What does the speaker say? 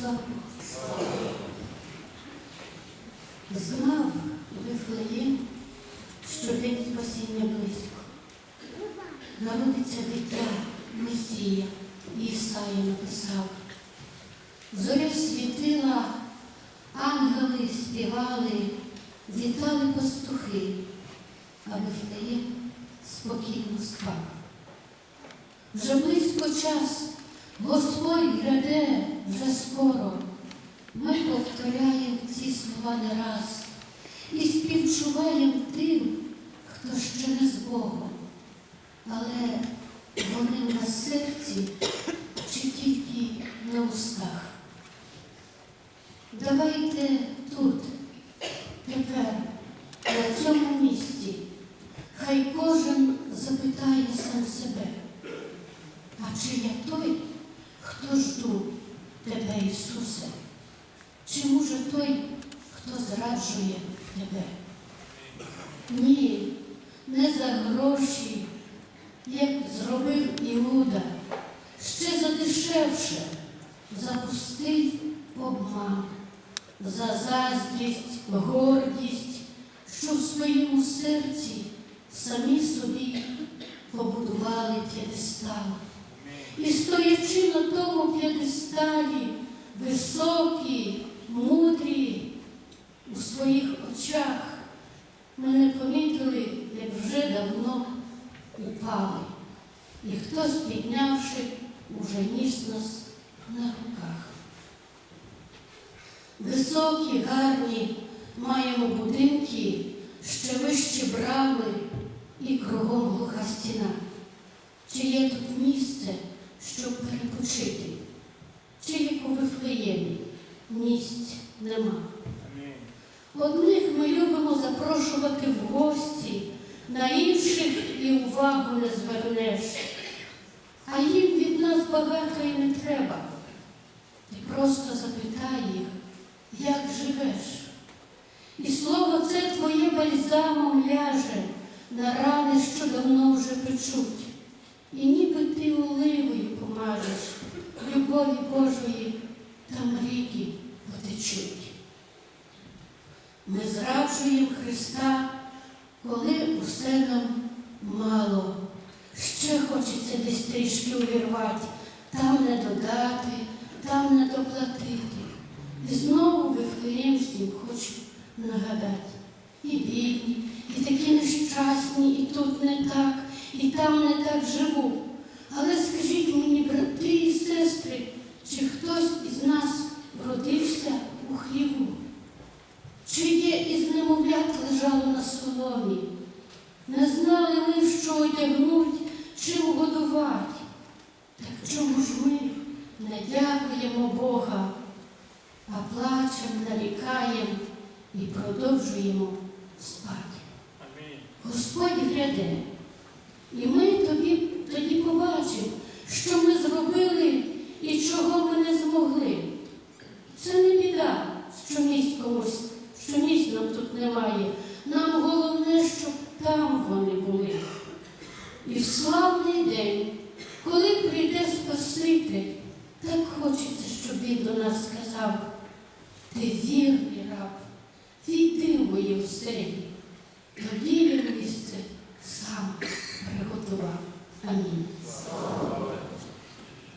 Слава Богу. Знав Вифлеєм, що день спасіння близько. Народиться дитя, Месія, Ісая написав. Зоря світила, ангели співали, вітали пастухи, а Вифлеєм спокійно спав. Вже близько час, Господь гряде вже скоро. Ми повторяємо ці слова не раз і співчуваємо тим, хто ще не з Богом. Але вони на серці чи тільки на устах. Давайте тут, тепер, на цьому місці, хай кожен запитає сам себе. А чи я той, Ісусе? Чи може той, хто зраджує тебе? Ні, не за гроші, як зробив Іуда, ще задешевше, за пустий обман, за заздрість, гордість, що в своєму серці самі собі побудували п'єдестал. І стоячи на тому високі, мудрі, у своїх очах, ми не помітили, як вже давно упали. І хтось, піднявши, уже ніс нас на руках. Високі, гарні маємо будинки, ще вищі брами і кругом глуха стіна. Чи є тут місце, щоб перепочити? Вифлеємі місць нема? Одних ми любимо запрошувати в гості, на інших і увагу не звернеш. А їм від нас багато і не треба. Ти просто запитай їх, як живеш. І слово це твоє бальзамом ляже на рани, що давно вже печуть. І ніби ти оливою помажеш, любові Божої там ріки потечуть. Ми зраджуємо Христа, коли усе нам мало. Ще хочеться десь трішки увірвати, там не додати, там не доплатити. І знову Вифлеєм всім хочу нагадати. І бідні, і такі нещасні, і тут не так, і там не так живу. Але скажіть мені, брати і сестри, чи хтось із нас родився у хліву? Чи є із немовлят лежало соломі? Не знали ми, що одягнуть, чим годувати. Так чому ж ми не дякуємо Бога, а плачем, нарікаємо і продовжуємо спати? Господь гряде, і ми тобі тоді побачимо, що ми зробили славний день, коли прийде Спаситель, так хочеться, щоб він до нас сказав, ти вірний раб, війди в мої оселі, тоді він місце сам приготував. Амінь.